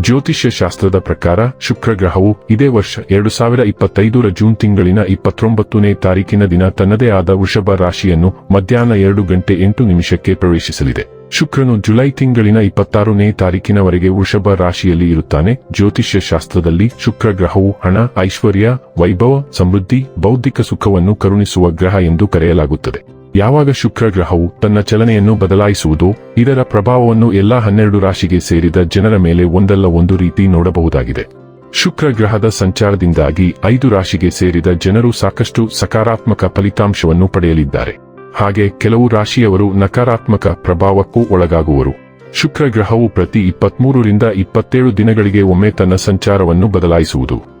ಜ್ಯೋತಿಷ್ಯ ಶಾಸ್ತ್ರದ ಪ್ರಕಾರ ಶುಕ್ರ ಗ್ರಹವು ಇದೇ ವರ್ಷ ಎರಡು ಸಾವಿರ ಇಪ್ಪತ್ತೈದರ ಜೂನ್ ತಿಂಗಳಿನ ಇಪ್ಪತ್ತೊಂಬತ್ತನೇ ತಾರೀಕಿನ ದಿನ ತನ್ನದೇ ಆದ ವೃಷಭ ರಾಶಿಯನ್ನು ಮಧ್ಯಾಹ್ನ ಎರಡು ಗಂಟೆ ಎಂಟು ನಿಮಿಷಕ್ಕೆ ಪ್ರವೇಶಿಸಲಿದೆ. ಶುಕ್ರನು ಜುಲೈ ತಿಂಗಳಿನ ಇಪ್ಪತ್ತಾರನೇ ತಾರೀಕಿನವರೆಗೆ ವೃಷಭ ರಾಶಿಯಲ್ಲಿ ಇರುತ್ತಾನೆ. ಜ್ಯೋತಿಷ್ಯ ಶಾಸ್ತ್ರದಲ್ಲಿ ಶುಕ್ರ ಗ್ರಹವು ಹಣ, ಐಶ್ವರ್ಯ, ವೈಭವ, ಸಮೃದ್ಧಿ, ಬೌದ್ಧಿಕ ಸುಖವನ್ನು ಕರುಣಿಸುವ ಗ್ರಹ ಎಂದು ಕರೆಯಲಾಗುತ್ತದೆ. ಯಾವಾಗ ಶುಕ್ರ ಗ್ರಹವು ತನ್ನ ಚಲನೆಯನ್ನು ಬದಲಾಯಿಸುವುದೋ, ಇದರ ಪ್ರಭಾವವನ್ನು ಎಲ್ಲಾ ಹನ್ನೆರಡು ರಾಶಿಗೆ ಸೇರಿದ ಜನರ ಮೇಲೆ ಒಂದಲ್ಲ ಒಂದು ರೀತಿ ನೋಡಬಹುದಾಗಿದೆ. ಶುಕ್ರ ಗ್ರಹದ ಸಂಚಾರದಿಂದಾಗಿ ಐದು ರಾಶಿಗೆ ಸೇರಿದ ಜನರು ಸಾಕಷ್ಟು ಸಕಾರಾತ್ಮಕ ಫಲಿತಾಂಶವನ್ನು ಪಡೆಯಲಿದ್ದಾರೆ. ಹಾಗೆ ಕೆಲವು ರಾಶಿಯವರು ನಕಾರಾತ್ಮಕ ಪ್ರಭಾವಕ್ಕೂ ಒಳಗಾಗುವರು. ಶುಕ್ರ ಗ್ರಹವು ಪ್ರತಿ ಇಪ್ಪತ್ಮೂರರಿಂದ ಇಪ್ಪತ್ತೇಳು ದಿನಗಳಿಗೆ ಒಮ್ಮೆ ತನ್ನ ಸಂಚಾರವನ್ನು ಬದಲಾಯಿಸುವುದು.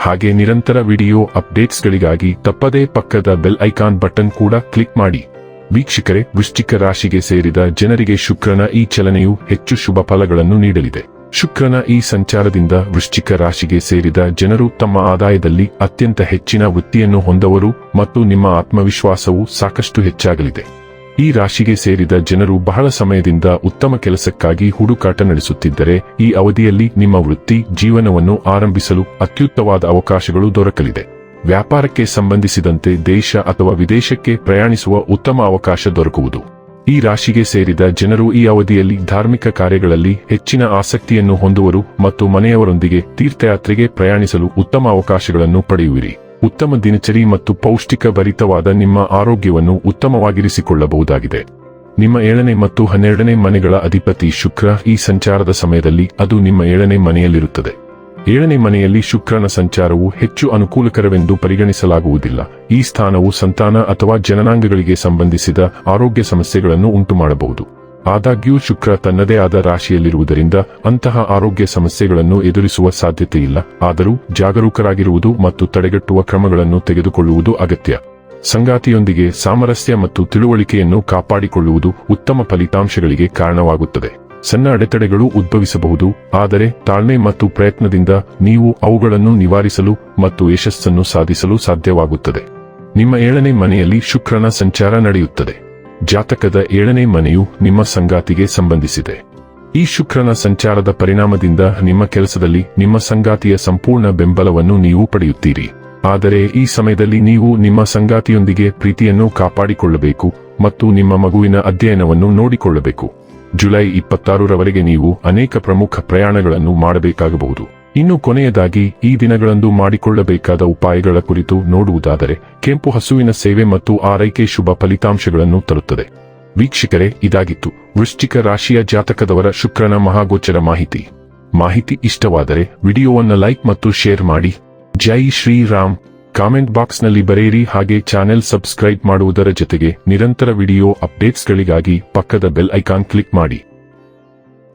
ಹಾಗೆ ನಿರಂತರ ವಿಡಿಯೋ ಅಪ್ಡೇಟ್ಸ್ಗಳಿಗಾಗಿ ತಪ್ಪದೇ ಪಕ್ಕದ ಬೆಲ್ ಐಕಾನ್ ಬಟನ್ ಕೂಡ ಕ್ಲಿಕ್ ಮಾಡಿ. ವೀಕ್ಷಕರೇ, ವೃಶ್ಚಿಕ ರಾಶಿಗೆ ಸೇರಿದ ಜನರಿಗೆ ಶುಕ್ರನ ಈ ಚಲನೆಯು ಹೆಚ್ಚು ಶುಭ ಫಲಗಳನ್ನು ನೀಡಲಿದೆ. ಶುಕ್ರನ ಈ ಸಂಚಾರದಿಂದ ವೃಶ್ಚಿಕ ರಾಶಿಗೆ ಸೇರಿದ ಜನರು ತಮ್ಮ ಆದಾಯದಲ್ಲಿ ಅತ್ಯಂತ ಹೆಚ್ಚಿನ ವೃತ್ತಿಯನ್ನು ಹೊಂದವರು ಮತ್ತು ನಿಮ್ಮ ಆತ್ಮವಿಶ್ವಾಸವು ಸಾಕಷ್ಟು ಹೆಚ್ಚಾಗಲಿದೆ. ಈ ರಾಶಿಗೆ ಸೇರಿದ ಜನರು ಬಹಳ ಸಮಯದಿಂದ ಉತ್ತಮ ಕೆಲಸಕ್ಕಾಗಿ ಹುಡುಕಾಟ ನಡೆಸುತ್ತಿದ್ದರೆ ಈ ಅವಧಿಯಲ್ಲಿ ನಿಮ್ಮ ವೃತ್ತಿ, ಜೀವನವನ್ನು ಆರಂಭಿಸಲು ಅತ್ಯುತ್ತವಾದ ಅವಕಾಶಗಳು ದೊರಕಲಿದೆ. ವ್ಯಾಪಾರಕ್ಕೆ ಸಂಬಂಧಿಸಿದಂತೆ ದೇಶ ಅಥವಾ ವಿದೇಶಕ್ಕೆ ಪ್ರಯಾಣಿಸುವ ಉತ್ತಮ ಅವಕಾಶ ದೊರಕುವುದು. ಈ ರಾಶಿಗೆ ಸೇರಿದ ಜನರು ಈ ಅವಧಿಯಲ್ಲಿ ಧಾರ್ಮಿಕ ಕಾರ್ಯಗಳಲ್ಲಿ ಹೆಚ್ಚಿನ ಆಸಕ್ತಿಯನ್ನು ಹೊಂದುವರು ಮತ್ತು ಮನೆಯವರೊಂದಿಗೆ ತೀರ್ಥಯಾತ್ರೆಗೆ ಪ್ರಯಾಣಿಸಲು ಉತ್ತಮ ಅವಕಾಶಗಳನ್ನು ಪಡೆಯುವಿರಿ. ಉತ್ತಮ ದಿನಚರಿ ಮತ್ತು ಪೌಷ್ಟಿಕ ಭರಿತವಾದ ನಿಮ್ಮ ಆರೋಗ್ಯವನ್ನು ಉತ್ತಮವಾಗಿರಿಸಿಕೊಳ್ಳಬಹುದಾಗಿದೆ. ನಿಮ್ಮ ಏಳನೇ ಮತ್ತು ಹನ್ನೆರಡನೇ ಮನೆಗಳ ಅಧಿಪತಿ ಶುಕ್ರ ಈ ಸಂಚಾರದ ಸಮಯದಲ್ಲಿ ಅದು ನಿಮ್ಮ ಏಳನೇ ಮನೆಯಲ್ಲಿರುತ್ತದೆ. ಏಳನೇ ಮನೆಯಲ್ಲಿ ಶುಕ್ರನ ಸಂಚಾರವು ಹೆಚ್ಚು ಅನುಕೂಲಕರವೆಂದು ಪರಿಗಣಿಸಲಾಗುವುದಿಲ್ಲ. ಈ ಸ್ಥಾನವು ಸಂತಾನ ಅಥವಾ ಜನನಾಂಗಗಳಿಗೆ ಸಂಬಂಧಿಸಿದ ಆರೋಗ್ಯ ಸಮಸ್ಯೆಗಳನ್ನು ಉಂಟುಮಾಡಬಹುದು. ಆದಾಗ್ಯೂ ಶುಕ್ರ ತನ್ನದೇ ಆದ ರಾಶಿಯಲ್ಲಿರುವುದರಿಂದ ಅಂತಹ ಆರೋಗ್ಯ ಸಮಸ್ಯೆಗಳನ್ನು ಎದುರಿಸುವ ಸಾಧ್ಯತೆ ಇಲ್ಲ. ಆದರೂ ಜಾಗರೂಕರಾಗಿರುವುದು ಮತ್ತು ತಡೆಗಟ್ಟುವ ಕ್ರಮಗಳನ್ನು ತೆಗೆದುಕೊಳ್ಳುವುದು ಅಗತ್ಯ. ಸಂಗಾತಿಯೊಂದಿಗೆ ಸಾಮರಸ್ಯ ಮತ್ತು ತಿಳುವಳಿಕೆಯನ್ನು ಕಾಪಾಡಿಕೊಳ್ಳುವುದು ಉತ್ತಮ ಫಲಿತಾಂಶಗಳಿಗೆ ಕಾರಣವಾಗುತ್ತದೆ. ಸಣ್ಣ ಅಡೆತಡೆಗಳು ಉದ್ಭವಿಸಬಹುದು, ಆದರೆ ತಾಳ್ಮೆ ಮತ್ತು ಪ್ರಯತ್ನದಿಂದ ನೀವು ಅವುಗಳನ್ನು ನಿವಾರಿಸಲು ಮತ್ತು ಯಶಸ್ಸನ್ನು ಸಾಧಿಸಲು ಸಾಧ್ಯವಾಗುತ್ತದೆ. ನಿಮ್ಮ ಏಳನೇ ಮನೆಯಲ್ಲಿ ಶುಕ್ರನ ಸಂಚಾರ ನಡೆಯುತ್ತದೆ. ಜಾತಕದ ಏಳನೇ ಮನೆಯು ನಿಮ್ಮ ಸಂಗಾತಿಗೆ ಸಂಬಂಧಿಸಿದೆ. ಈ ಶುಕ್ರನ ಸಂಚಾರದ ಪರಿಣಾಮದಿಂದ ನಿಮ್ಮ ಕೆಲಸದಲ್ಲಿ ನಿಮ್ಮ ಸಂಗಾತಿಯ ಸಂಪೂರ್ಣ ಬೆಂಬಲವನ್ನು ನೀವು ಪಡೆಯುತ್ತೀರಿ. ಆದರೆ ಈ ಸಮಯದಲ್ಲಿ ನೀವು ನಿಮ್ಮ ಸಂಗಾತಿಯೊಂದಿಗೆ ಪ್ರೀತಿಯನ್ನು ಕಾಪಾಡಿಕೊಳ್ಳಬೇಕು ಮತ್ತು ನಿಮ್ಮ ಮಗುವಿನ ಅಧ್ಯಯನವನ್ನು ನೋಡಿಕೊಳ್ಳಬೇಕು. ಜುಲೈ ಇಪ್ಪತ್ತಾರರವರೆಗೆ ನೀವು ಅನೇಕ ಪ್ರಮುಖ ಪ್ರಯಾಣಗಳನ್ನು ಮಾಡಬೇಕಾಗಬಹುದು. ಇನ್ನು ಕೊನೆಯದಾಗಿ, ಈ ದಿನಗಳಂದು ಮಾಡಿಕೊಳ್ಳಬೇಕಾದ ಉಪಾಯಗಳ ಕುರಿತು ನೋಡುವುದಾದರೆ, ಕೆಂಪು ಹಸುವಿನ ಸೇವೆ ಮತ್ತು ಆರೈಕೆ ಶುಭ ಫಲಿತಾಂಶಗಳನ್ನು ತರುತ್ತದೆ. ವೀಕ್ಷಕರೇ, ಇದಾಗಿತ್ತು. ವೃಶ್ಚಿಕ ರಾಶಿಯ ಜಾತಕದವರ ಶುಕ್ರನ ಮಹಾಗೋಚರ ಮಾಹಿತಿ. ಮಾಹಿತಿ ಇಷ್ಟವಾದರೆ, ವಿಡಿಯೋವನ್ನು ಲೈಕ್ ಮತ್ತು ಶೇರ್ ಮಾಡಿ. ಜೈ ಶ್ರೀರಾಮ್. ಕಾಮೆಂಟ್ ಬಾಕ್ಸ್ನಲ್ಲಿ ಬರೆಯಿರಿ. ಹಾಗೆ ಚಾನೆಲ್ ಸಬ್ಸ್ಕ್ರೈಬ್ ಮಾಡುವುದರ ಜೊತೆಗೆ ನಿರಂತರ ವಿಡಿಯೋ ಅಪ್ಡೇಟ್ಸ್ಗಳಿಗಾಗಿ ಪಕ್ಕದ ಬೆಲ್ ಐಕಾನ್ ಕ್ಲಿಕ್ ಮಾಡಿ.